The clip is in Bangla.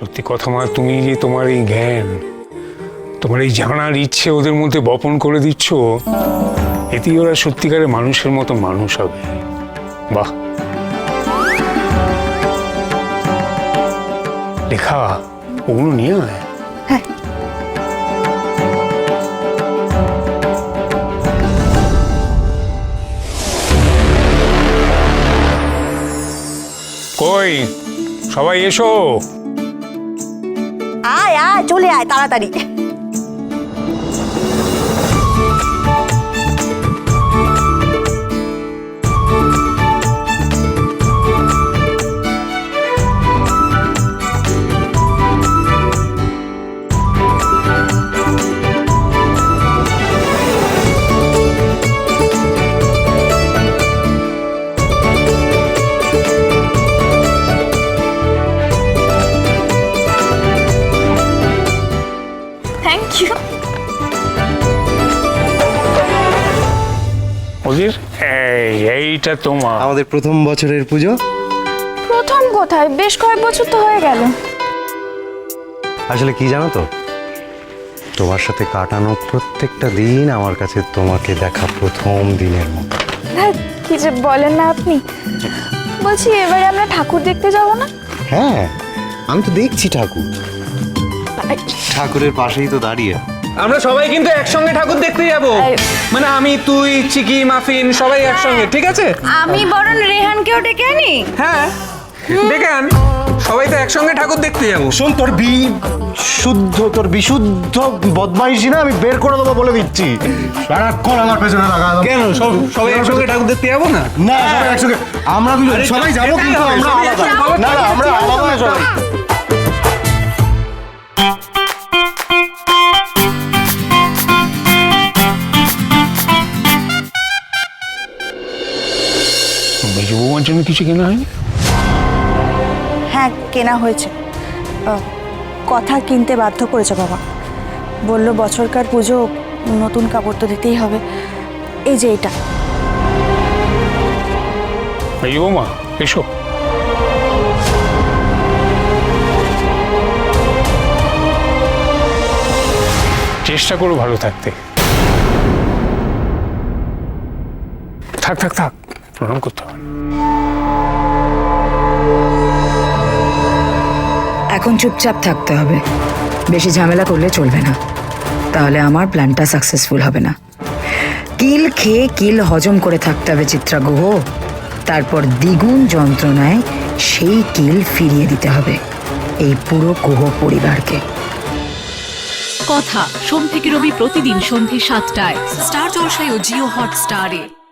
সত্যি কথা মা তুমি যে তোমার এই জ্ঞান তোমার এই জানার ইচ্ছে ওদের মধ্যে বপন করে দিচ্ছ এতেই ওরা সত্যিকারের মানুষের মতো মানুষ হবে। বাহ! লেখা ওগুলো নিয়ে আয়। কই? সবাই এসো। আয় আয় চলে আয় তাড়াতাড়ি। ইউ ওদের এই এইটা তোমার। আমাদের প্রথম বছরের পুজো। প্রথম কোথায়? বেশ কয়েক বছর তো হয়ে গেল। আসলে কি জানো তো? তোমার সাথে কাটানো প্রত্যেকটা দিন আমার কাছে তোমাকে দেখা প্রথম দিনের মতো। কি যে বলেন না আপনি। বলছি এবারে আমরা ঠাকুর দেখতে যাব না? হ্যাঁ আমি তো দেখছি ঠাকুর। ঠাকুরের পাশেই তো দাঁড়িয়ে। আমরা সবাই কিন্তু একসঙ্গে ঠাকুর দেখতে যাব। মানে আমি তুই চিকি মাফিন সবাই একসঙ্গে ঠিক আছে? আমি বরং রেহানকেও ডেকে আনি। হ্যাঁ দেখে আন। সবাই তো একসঙ্গে ঠাকুর দেখতে যাব। শোন তোর বি শুদ্ধ তোর বিশুদ্ধ বদমাইশি না আমি বের করে দেবো বলে দিচ্ছি। সারাক্ষণ আমার পেছনে লাগা কেন? সবাই একসঙ্গে ঠাকুর দেখতে যাব না? না সবাই একসঙ্গে। আমরা দুজন সবাই যাব কিন্তু আমরা আলাদা। না না আমরা আলাদা সবাই। মেজু বৌমার জন্য কিছু কেনা হয়নি? হ্যাঁ কেনা হয়েছে। আহ, কথা কিনতে বাধ্য করেছে বাবা। বলল বছরকার পুজো নতুন কাপড় তো দিতেই হবে। এই যে এটা। মেজু বৌমা এসো। চেষ্টা করো ভালো থাকতে। থাক থাক থাক। প্রণাম করতে হবে এখন চুপচাপ থাকতে হবে। বেশি ঝামেলা করলে চলবে না। তাহলে আমার প্ল্যানটা সাকসেসফুল হবে না। কিল খেয়ে কিল হজম করে থাকতে হবে চিত্রা গুহ। তারপর দ্বিগুণ যন্ত্রণায় সেই কিল ফিরিয়ে দিতে হবে এই পুরো গুহ পরিবারকে। কথা সোম থেকে রবি প্রতিদিন সন্ধে সাতটায়। স্টার জলসায় ও জিও হটস্টারে।